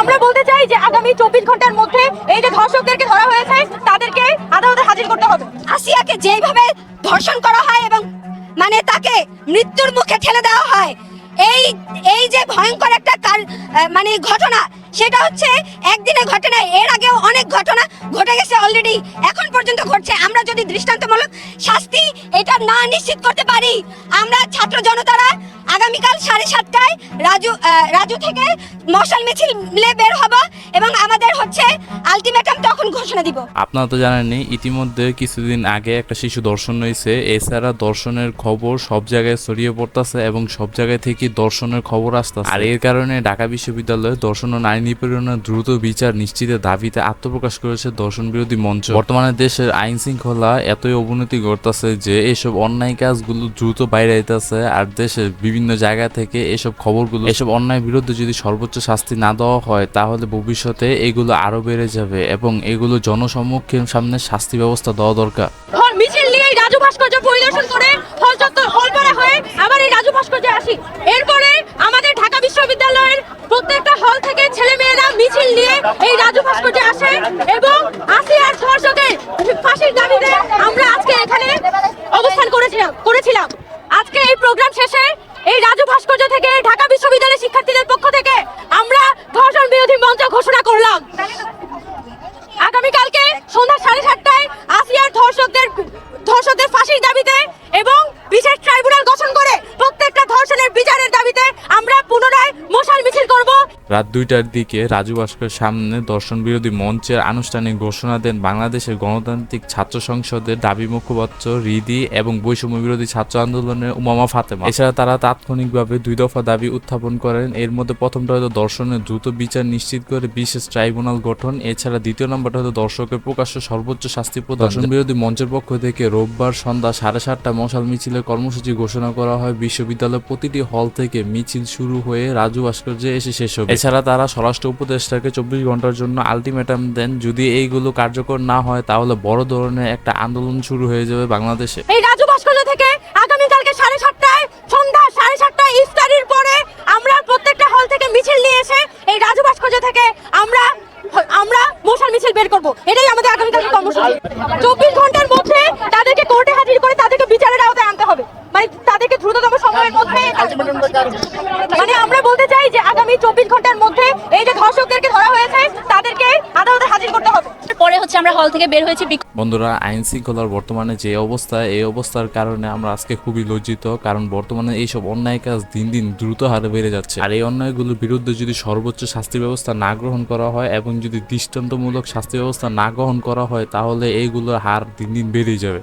আমরা বলতে চাই যে আগামী চব্বিশ ঘণ্টার মধ্যে এই যে ধর্ষকদেরকে ধরা হয়েছে, তাদেরকে আদালতে হাজির করতে হবে। আসিয়াকে যেইভাবে ধর্ষণ করা হয় এবং মানে তাকে মৃত্যুর মুখে ঠেলে দেওয়া হয়, এই এই যে ভয়ঙ্কর একটা মানে ঘটনা, সেটা হচ্ছে একদিনে ঘটে নাই, এর আগেও অনেক ঘটনা ঘটে গেছে অলরেডি এখন পর্যন্ত ঘটছে। আমরা যদি দৃষ্টান্তমূলক শাস্তি এটা না নিশ্চিত করতে পারি, আমরা ছাত্র জনতারা আগামীকাল সাড়ে সাতটায় রাজু রাজু থেকে মশাল মিছিল বের হব এবং আমাদের হচ্ছে আলটিমেটাম তখন ঘোষণা দিব। আপনারা তো জানেননি, ইতিমধ্যে কিছুদিন আগে একটা শিশু দর্শন হয়েছে। এছাড়া দর্শনের খবর সব জায়গায় ছড়িয়ে পড়তেছে এবং সব জায়গায় থেকে দর্শনের খবর আসতেছে। আর এর কারণে ঢাকা বিশ্ববিদ্যালয়ে দর্শন ও নারী নিপীড়নের দ্রুত বিচার নিশ্চিতের দাবিতে আত্মপ্রকাশ করেছে দর্শন বিরোধী মঞ্চ। বর্তমানে দেশের আইন শৃঙ্খলা এতই অবনতি ঘটতেছে যে এসব অন্যায় কাজগুলো দ্রুত বাইরে আইতেছে, আর দেশের বিভিন্ন জায়গা থেকে এসব খবরগুলো এসব অন্যায় বিরুদ্ধে যদি সর্বোচ্চ শাস্তি না দেওয়া হয়, তাহলে ভবিষ্যতে এগুলো আরও বেড়ে যাবে এবং এগুলো জনসম্মুখের সামনে শাস্তি ব্যবস্থা দেওয়া দরকার। মিছিল নিয়ে রাজু ভাস্কর্য পরিদর্শন করে হলপাড়া হয়ে আবার এই রাজু আসি। এরপরে আমাদের ঢাকা বিশ্ববিদ্যালয়ের প্রত্যেকটা হল থেকে ছেলে মেয়েরা মিছিল নিয়ে এই রাজু আসে এবং ফাঁসির দাবিতে আমরা আজকে এখানে অবস্থান করেছিলাম করেছিলাম আজকে এই প্রোগ্রাম শেষে এই রাজু ভাস্কর্য থেকে ঢাকা বিশ্ববিদ্যালয়ের শিক্ষার্থীদের পক্ষ থেকে আমরা ধর্ষণ বিরোধী মঞ্চ ঘোষণা করলাম। রাত দুইটার দিকে রাজু ভাস্কর সামনে দর্শন বিরোধী মঞ্চের আনুষ্ঠানিক ঘোষণা দেন বাংলাদেশের গণতান্ত্রিক ছাত্র সংসদের দাবি মুখপাত্র রিদি এবং বৈষম্য বিরোধী ছাত্র আন্দোলনের উমামা ফাতেমা। এছাড়া তারা তাৎক্ষণিকভাবে দুই দফা দাবি উত্থাপন করেন। এর মধ্যে প্রথমটা হয়তো দর্শনের দ্রুত বিচার নিশ্চিত করে বিশেষ ট্রাইব্যুনাল গঠন। এছাড়া দ্বিতীয় নম্বরটা হলো দর্শকের প্রকাশ্য সর্বোচ্চ শাস্তি প্রদান। দর্শন বিরোধী মঞ্চের পক্ষ থেকে রোববার সন্ধ্যা সাড়ে সাতটা মশাল মিছিলের কর্মসূচি ঘোষণা করা হয়। বিশ্ববিদ্যালয়ের প্রতিটি হল থেকে মিছিল শুরু হয়ে রাজু ভাস্কর্যে এসে শেষ হবে। এছাড়া তারা স্বরাষ্ট্র উপদেষ্টাকে চব্বিশ ঘণ্টার জন্য আলটিমেটাম দেন, যদি এইগুলো কার্যকর না হয়, তাহলে বড় ধরনের একটা আন্দোলন শুরু হয়ে যাবে বাংলাদেশে। এই রাজু ভাস্কর্য থেকে আগামীকালকে সাড়ে সাতটায়, সন্ধ্যা সাড়ে সাতটায় ইফতারির পরে আমরা প্রত্যেকটা হল থেকে মিছিল নিয়ে এসে এই রাজু ভাস্কর্য থেকে আমরা আমরা মশাল মিছিল বের করব। এটাই আমাদের আগামীকালকে কর্মসূচি। চব্বিশ ঘণ্টার মধ্যে তাদেরকে কোর্টে হাজির করে তাদেরকে বিচারের আওতায় আনতে হবে মানে তাদেরকে দ্রুততম সময়ের মধ্যে মানে আমরা বলতে চাই যে আগামী চব্বিশ ঘণ্টার মধ্যে এই যে ধর্ষকদেরকে ধরা হয়েছে তাদেরকে আদালতে হাজির করতে হবে। পরে হচ্ছে আমরা হল থেকে বের হয়েছি বন্ধুরা আইন শৃঙ্খলার বর্তমানে যে অবস্থা এই অবস্থার কারণে আমরা আজকে খুবই লজ্জিত কারণ বর্তমানে এইসব অন্যায় কাজ দিন দিন দ্রুত হারে বেড়ে যাচ্ছে। আর এই অন্যায়গুলোর বিরুদ্ধে যদি সর্বোচ্চ শাস্তি ব্যবস্থা না গ্রহণ করা হয় এবং যদি দৃষ্টান্তমূলক শাস্তি ব্যবস্থা না গ্রহণ করা হয় তাহলে এইগুলোর হার দিন দিন বেড়েই যাবে।